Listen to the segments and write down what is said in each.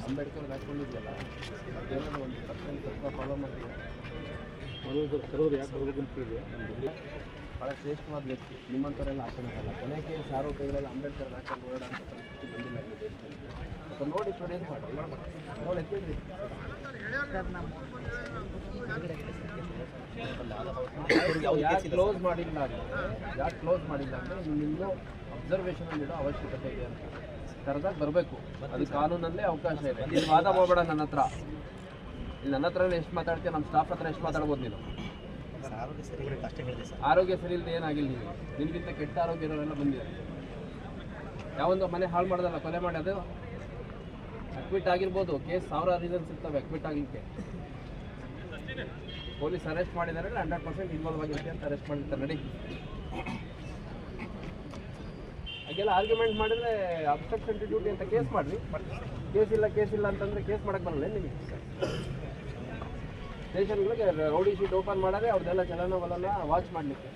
ಅಂಬೇಡ್ಕರ್ ಹಾಕೊಂಡಿದ್ಯಲ್ಲ ಅದೇನೋ ಒಂದು ಪರ್ಸೆಂಟ್ ತಕ್ಕ ಫಾಲೋ ಮಾಡಿದ್ರೆ ಕರೋದು ಯಾಕೆ ಬರೋದು ಅಂತ ಇದೆ ಭಾಳ ಶ್ರೇಷ್ಠವಾದ ವ್ಯಕ್ತಿ ನಿಮ್ಮಂಥವರೆಲ್ಲ ಹಾಕೋಣಕ್ಕಲ್ಲ ಕೊನೆಗೆ ಸಾರು ಕೈಗಳೆಲ್ಲ ಅಂಬೇಡ್ಕರ್ ಹಾಕೊಂಡು ಓಡಾಡ ಅಂತ ಪರಿಸ್ಥಿತಿ ಬಂದಿಲ್ಲ ಈ ನೋಡಿ ಸ್ಟೂಡೆಂಟ್ ಮಾಡಿ ನೋಡಿ ಎತ್ತಿದ್ರಿ ಯಾಕೆ ಕ್ಲೋಸ್ ಮಾಡಿಲ್ಲ ಯಾಕೆ ಕ್ಲೋಸ್ ಮಾಡಿಲ್ಲ ಅಂದರೆ ನಿಮ್ಮನ್ನು ಅಬ್ಸರ್ವೇಷನ್ ಇಡೋ ಅವಶ್ಯಕತೆ ಇದೆ ಅಂತ. ಕರೆದಾಗ ಬರಬೇಕು. ಅದು ಕಾನೂನಲ್ಲೇ ಅವಕಾಶ ಇದೆ. ಇಲ್ಲಿ ವಾದ ಮಾಡಬೇಡ ನನ್ನ ಹತ್ರ. ಇಲ್ಲಿ ನನ್ನ ಹತ್ರ ಎಷ್ಟು ಮಾತಾಡ್ತೀಯ ನಮ್ಮ ಸ್ಟಾಫ್ ಹತ್ರ ಎಷ್ಟು ಮಾತಾಡ್ಬೋದು ನೀನು? ಆರೋಗ್ಯ ಸರಿ ಇಲ್ಲದೆ ಏನಾಗಿಲ್ಲ ನೀವು ನಿನಗಿಂತ ಕೆಟ್ಟ ಆರೋಗ್ಯ ಇರೋರೆಲ್ಲ ಬಂದಿದ್ದಾರೆ. ಯಾವೊಂದು ಮನೆ ಹಾಳು ಮಾಡೋದಲ್ಲ ಕೊಲೆ ಮಾಡೋದು ಅಡ್ಮಿಟ್ ಆಗಿರ್ಬೋದು. ಕೇಸ್ ಸಾವಿರ ರೀಸನ್ಸ್ ಇರ್ತವೆ ಅಡ್ಮಿಟ್ ಆಗಲಿಕ್ಕೆ. ಪೊಲೀಸ್ ಅರೆಸ್ಟ್ ಮಾಡಿದ್ದಾರೆ ಹಂಡ್ರೆಡ್ ಪರ್ಸೆಂಟ್ ಇನ್ವಾಲ್ವ್ ಆಗಿರುತ್ತೆ ಅಂತ ಅರೆಸ್ಟ್ ಮಾಡಿರ್ತಾರೆ. ನಡಿ. ಹಾಗೆಲ್ಲ ಆರ್ಗ್ಯುಮೆಂಟ್ ಮಾಡಿದ್ರೆ ಅಬ್ಸ್ಟ್ರಕ್ಷನ್ ಟು ಡ್ಯೂಟಿ ಅಂತ ಕೇಸ್ ಮಾಡಿರಿ. ಕೇಸ್ ಇಲ್ಲ ಕೇಸ್ ಇಲ್ಲ ಅಂತಂದ್ರೆ ಕೇಸ್ ಮಾಡಕ್ಕೆ ಬರಲ್ಲ ನಿಮಗೆ? ಸ್ಟೇಷನ್ಗಳಿಗೆ ರೌಡಿ ಶೀಟ್ ಓಪನ್ ಮಾಡಾರೆ ಅವ್ರದ್ದೆಲ್ಲ ಚಲನವಲನ ವಾಚ್ ಮಾಡಲಿಕ್ಕೆ.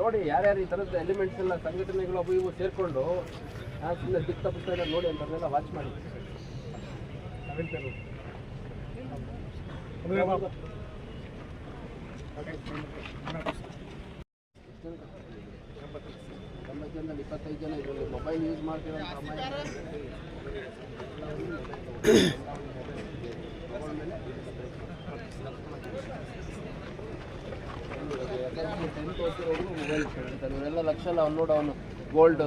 ನೋಡಿ ಯಾರ್ಯಾರು ಈ ಥರದ ಎಲಿಮೆಂಟ್ಸ್ ಎಲ್ಲ ಸಂಘಟನೆಗಳು ಅವು ಇವು ಸೇರಿಕೊಂಡು ಸುಮ್ಮನೆ ದಿಕ್ಕ ತಪ್ಪಿಸ್ತಾ ನೋಡಿ ಅಂಥದ್ದೆಲ್ಲ ವಾಚ್ ಮಾಡಿ ತೊಂಬತ್ತು ಜನದಲ್ಲಿ ಇಪ್ಪತ್ತೈದು ಜನ ಇದರಲ್ಲಿ ಮೊಬೈಲ್ ಯೂಸ್ ಮಾಡ್ತಿರೋ ಟೆಂತ್ ಓದ್ತಿರೋರು ಮೊಬೈಲ್ ಇಟ್ಕೊಂಡಿರ್ತಾರೆ ಇವರೆಲ್ಲ ಲಕ್ಷ ಅಲ್ಲ ಅವ್ನು ಅವನು. ಗೋಲ್ಡ್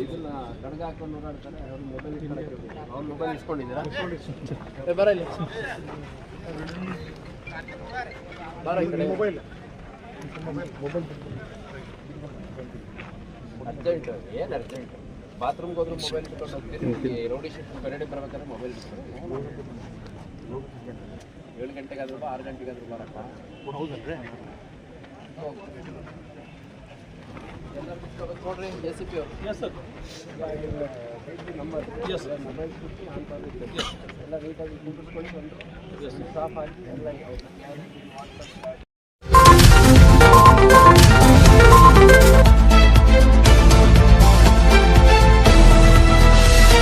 ಇದನ್ನ ಕಡಗ ಹಾಕೊಂಡು ಓಡಾಡ್ತಾರೆ. ಅವ್ರು ಮೊಬೈಲ್ ಇಟ್ಕೊಂಡಿರ್ಬೇಕು ಅವ್ರ ಮೊಬೈಲ್ ಇಸ್ಕೊಂಡಿದ್ದೀರಾ? ಬರಲಿ ಬರ ಮೊಬೈಲ್ ಅರ್ಜೆಂಟ್ ಏನು ಅರ್ಜೆಂಟ್ ಬಾತ್ರೂಮ್ಗೆ ಹೋದ್ರು ಮೊಬೈಲ್ ಇಟ್ಕೊಂಡು ಹೋಗ್ತೀರಿ ರೌಡಿ ಶಿಫ್ಟ್ ಪೆರೇಡಿ ಬರ್ಬೇಕಾದ್ರೆ ಮೊಬೈಲ್ ಇಟ್ಕೊಂಡು ಏಳು ಗಂಟೆಗಾದ್ರೂ ಬಾ ಆರು ಗಂಟೆಗಾದ್ರೂ ಬರಪ್ಪ ಹೌದಲ್ರಿ ಎಲ್ಲ ಬಿಟ್ಕೊಬೇಕು ನೋಡ್ರಿ ಎ ಸಿ ಪಿ ಅವರು yes sir number mobile switch on ಮಾಡಿರ್ತೀವಿ ಎಲ್ಲ ನೀಟಾಗಿ ಕುಂದಿಸ್ಕೊಂಡು ಬಂದು ಸ್ಟಾಫ್ ಆಗಿ ಎಲ್ಲ